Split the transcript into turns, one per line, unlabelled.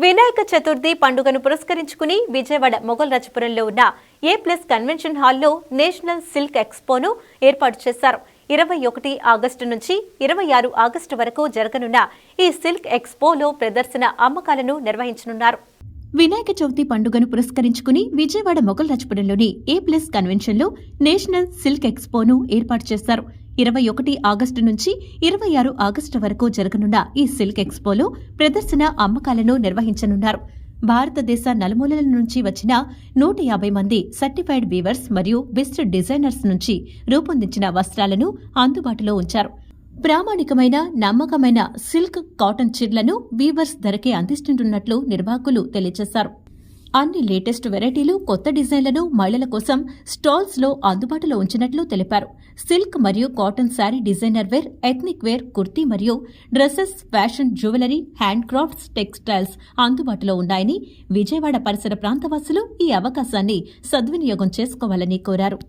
వినాయక చతుర్థి పండుగను పురస్కరించుకుని విజయవాడ మొఘల్ రాజపురంలో ఉన్న ఏ ప్లస్ కన్వెన్షన్ హాల్లో నేషనల్ సిల్క్ ఎక్స్పోను ఏర్పాటు చేశారు. ఇరవై ఒకటి ఆగస్టు నుంచి ఇరవై ఆరు ఆగస్టు వరకు జరగనున్న ఈ సిల్క్ ఎక్స్పోలో ప్రదర్శన అమ్మకాలను నిర్వహించనున్నారు. వినాయక చవితి పండుగను పురస్కరించుకుని విజయవాడ మొఘల్ రాజపురంలోని ఏ ప్లస్ కన్వెన్షన్లో నేషనల్ సిల్క్ ఎక్స్పోను ఏర్పాటు చేశారు. ఇరవై ఒకటి ఆగస్టు నుంచి ఇరవై ఆరు ఆగస్టు వరకు జరగనున్న ఈ సిల్క్ ఎక్స్పోలో ప్రదర్శన అమ్మకాలను నిర్వహించనున్నారు. భారతదేశ నలుమూలల నుంచి వచ్చిన నూట యాభై మంది సర్టిఫైడ్ వీవర్స్ మరియు బెస్ట్ డిజైనర్స్ నుంచి రూపొందించిన వస్త్రాలను అందుబాటులో ఉంచారు. ప్రామాణికమైన నమ్మకమైన సిల్క్ కాటన్ చీరలను వీవర్స్ ధరకే అందిస్తుంటున్నట్లు నిర్వాహకులు తెలియజేశారు. అన్ని లేటెస్ట్ వెరైటీలు కొత్త డిజైన్లను మహిళల కోసం స్టాల్స్లో అందుబాటులో ఉంచినట్లు తెలిపారు. సిల్క్ మరియు cotton sari designer wear ethnic wear kurti మరియు dresses fashion jewellery hand crafts textiles అందుబాటులో ఉన్నాయని విజయవాడ పరిసర ప్రాంతవాసులు ఈ అవకాశాన్ని సద్వినియోగం చేసుకోవాలని కోరారు.